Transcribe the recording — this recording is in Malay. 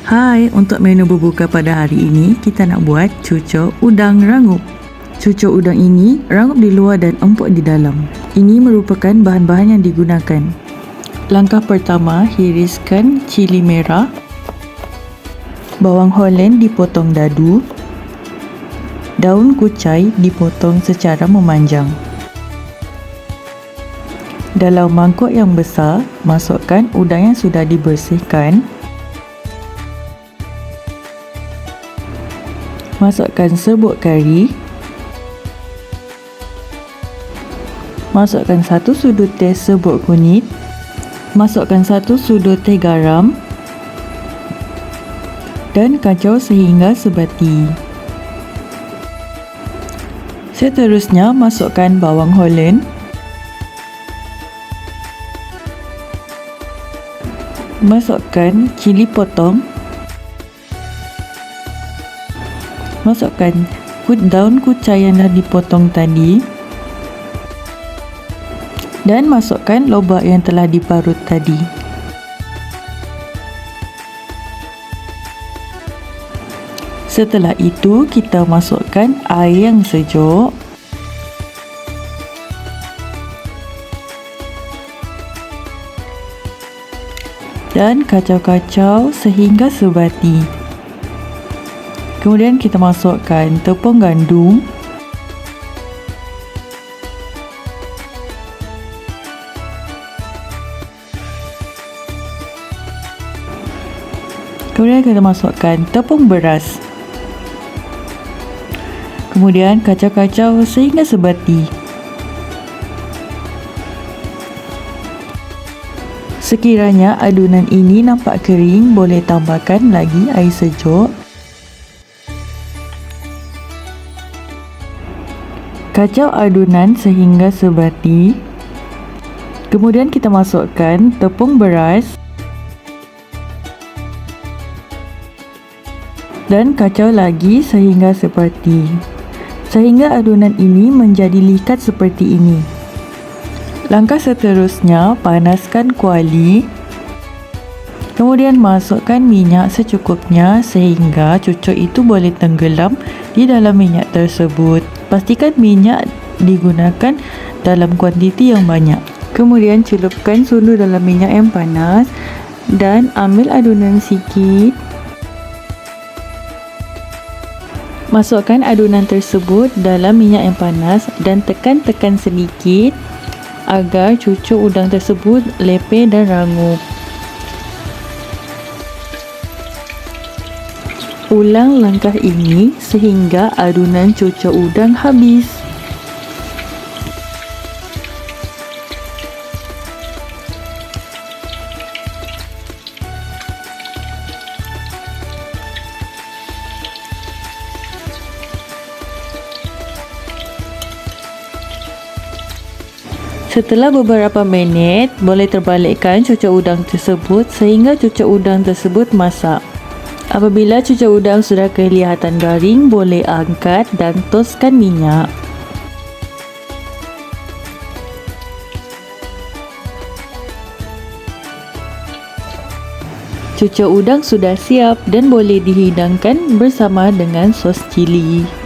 Hai, untuk menu berbuka pada hari ini, kita nak buat cucuk udang rangup. Cucuk udang ini rangup di luar dan empuk di dalam. Ini merupakan bahan-bahan yang digunakan. Langkah pertama, hiriskan cili merah. Bawang holen dipotong dadu. Daun kucai dipotong secara memanjang. Dalam mangkuk yang besar, masukkan udang yang sudah dibersihkan. Masukkan serbuk kari. Masukkan satu sudu teh serbuk kunyit. Masukkan satu sudu teh garam. Dan kacau sehingga sebati. Seterusnya, masukkan bawang holen. Masukkan cili potong. Masukkan daun kucai yang dah dipotong tadi. Dan masukkan lobak yang telah diparut tadi. Setelah itu, kita masukkan air yang sejuk. dan kacau-kacau sehingga sebati. Kemudian kita masukkan tepung gandum. Kemudian kita masukkan tepung beras. Kemudian kacau-kacau sehingga sebati. Sekiranya adunan ini nampak kering, boleh tambahkan lagi air sejuk. Kacau adunan sehingga sebati. Kemudian kita masukkan tepung beras. Dan kacau lagi sehingga seperti. Sehingga adunan ini menjadi likat seperti ini. Langkah seterusnya, panaskan kuali. Kemudian masukkan minyak secukupnya sehingga cucuk itu boleh tenggelam di dalam minyak tersebut. Pastikan minyak digunakan dalam kuantiti yang banyak. Kemudian celupkan sundu dalam minyak yang panas dan ambil adunan sikit. Masukkan adunan tersebut dalam minyak yang panas dan tekan-tekan sedikit agar cucuk udang tersebut lepeh dan rangup. Ulang langkah ini sehingga adunan cucuk udang habis. Setelah beberapa minit, boleh terbalikkan cucuk udang tersebut sehingga cucuk udang tersebut masak. Apabila cucuk udang sudah kelihatan garing, boleh angkat dan toskan minyak. Cucuk udang sudah siap dan boleh dihidangkan bersama dengan sos cili.